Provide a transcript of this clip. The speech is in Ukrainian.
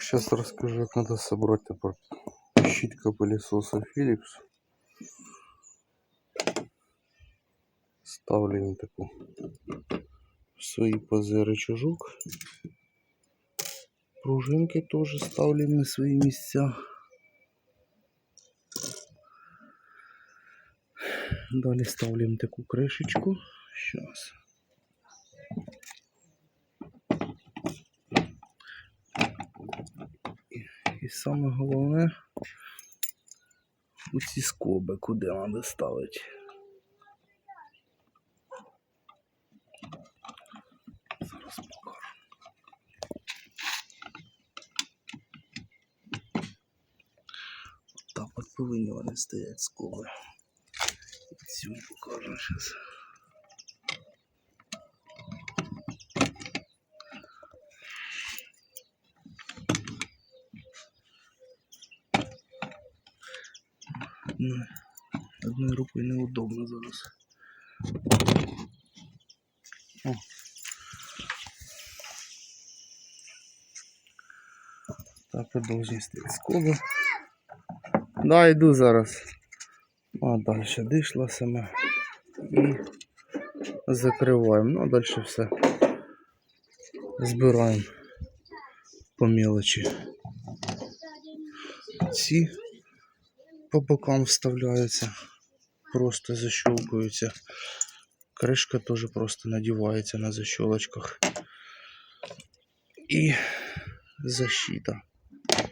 Сейчас расскажу, как надо собрать топор. Щітка пылесоса Philips. Ставлю таку в свої пази рычажок. Пружинки тоже ставлю на свої місця. Далі ставлю таку кришечку. Сейчас. Саме головне у ці скоби, куди треба ставити. Зараз покажу. Так от повинні вони стоять скоби. Цю покажу зараз. Одною, рукою неудобно зараз. О. Так, продовжуємо стоїть скоби. Да, йду зараз. А далі дійшла саме. І закриваємо. Ну, а далі все. Збираємо по мелочі. Ці по бокам вставляется, просто защелкуються. Кришка теж просто надівається на защелочках. І защита.